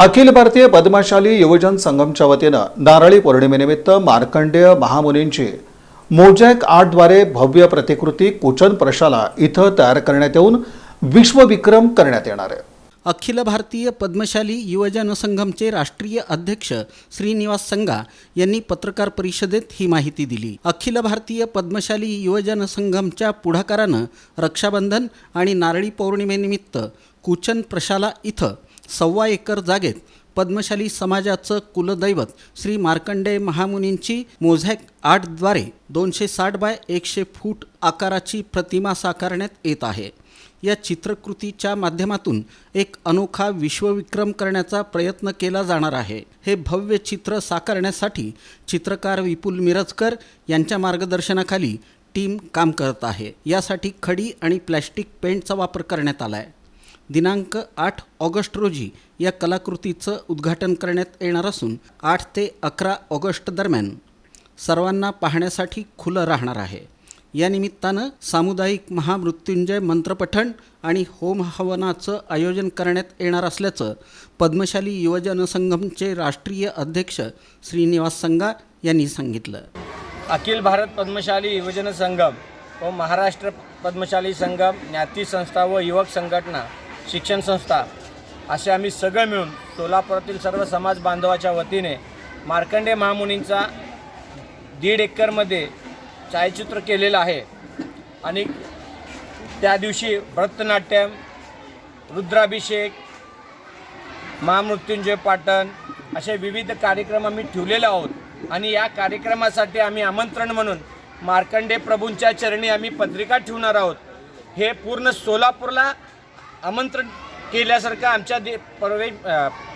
अखिल भारतीय पद्मशाली युवजन संगमच्या वतीनं नारळी पौर्णिमेनिमित्त मार्कंडेय महामुनींची मोजॅक आर्टद्वारे भव्य प्रतिकृती कुचन प्रशाला इथं तयार करण्यात येऊन विश्वविक्रम करण्यात येणार आहे. अखिल भारतीय पद्मशाली युवजन संघमचे राष्ट्रीय अध्यक्ष श्रीनिवास संगा यांनी पत्रकार परिषदेत ही माहिती दिली. अखिल भारतीय पद्मशाली युवजन संघमच्या पुढाकारानं रक्षाबंधन आणि नारळी पौर्णिमेनिमित्त कुचन प्रशाला इथं सव्वा एकर जागेत पद्मशाली समाजाचं कुलदैवत श्री मार्कंडेय महामुनींची मोझॅक आर्टद्वारे दोनशे साठ बाय एकशे फूट आकाराची प्रतिमा साकारण्यात येत आहे. या चित्रकृतीच्या माध्यमातून एक अनोखा विश्वविक्रम करण्याचा प्रयत्न केला जाणार आहे. हे भव्य चित्र साकारण्यासाठी चित्रकार विपुल मिरजकर यांच्या मार्गदर्शनाखाली टीम काम करत आहे. यासाठी खडी आणि प्लॅस्टिक पेंटचा वापर करण्यात आला आहे दिनांक आठ ऑगस्ट रोजी या कलाकृतीचं उद्घाटन करण्यात येणार असून आठ ते अकरा ऑगस्ट दरम्यान सर्वांना पाहण्यासाठी खुलं राहणार आहे. या निमित्तानं सामुदायिक महामृत्युंजय मंत्रपठण आणि होम हवनाचं आयोजन करण्यात येणार असल्याचं पद्मशाली युवजन संघमचे राष्ट्रीय अध्यक्ष श्रीनिवास संगा यांनी सांगितलं. अखिल भारत पद्मशाली युवजन संगम व महाराष्ट्र पद्मशाली संगम ज्ञाती संस्था व युवक संघटना शिक्षण संस्था असे आम्ही सगळं मिळून सोलापुरातील सर्व समाज बांधवाच्या वतीने मार्कंडे महामुनींचा दीड एकरमध्ये छायाचित्र केलेलं आहे. आणि त्या दिवशी भरतनाट्यम रुद्राभिषेक महामृत्युंजय पाटण असे विविध कार्यक्रम आम्ही ठेवलेले आहोत. आणि या कार्यक्रमासाठी आम्ही आमंत्रण म्हणून मार्कंडे प्रभूंच्या चरणी आम्ही पत्रिका ठेवणार आहोत. हे पूर्ण सोलापूरला आमंत्रण केल्यासारखं आमच्या दे परवे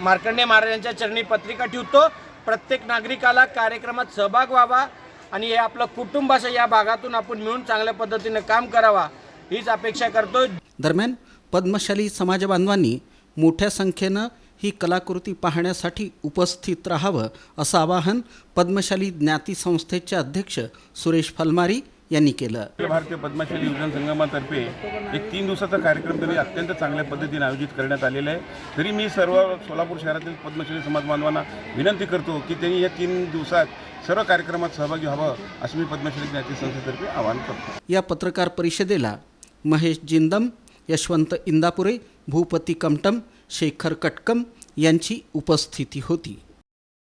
मार्कंडे महाराजांच्या चरणी पत्रिका ठेवतो. प्रत्येक नागरिकाला कार्यक्रमात सहभाग व्हावा आणि हे आपलं कुटुंब असं या भागातून आपण मिळून चांगल्या पद्धतीनं काम करावा हीच अपेक्षा करतो. दरम्यान पद्मशाली समाजबांधवांनी मोठ्या संख्येनं ही कलाकृती पाहण्यासाठी उपस्थित राहावं असं आवाहन पद्मशाली ज्ञाती संस्थेचे अध्यक्ष सुरेश फलमारी यांनी केलं. भारतीय पद्मशाली युवजन संगमातर्फे एक तीन दिवसाचा कार्यक्रम तरी अत्यंत चांगल्या पद्धतीने आयोजित करण्यात आलेला आहे. तरी मी सर्व सोलापूर शहरातील पद्मशाली समाज बांधवांना विनंती करतो की त्यांनी या तीन दिवसात सर्व कार्यक्रमात सहभागी व्हावं असं मी पद्मशाली ज्ञाती संस्थेतर्फे आवाहन करतो. या पत्रकार परिषदेला महेश जिंदम यशवंत इंदापुरे भूपती कमटम शेखर कटकम यांची उपस्थिती होती.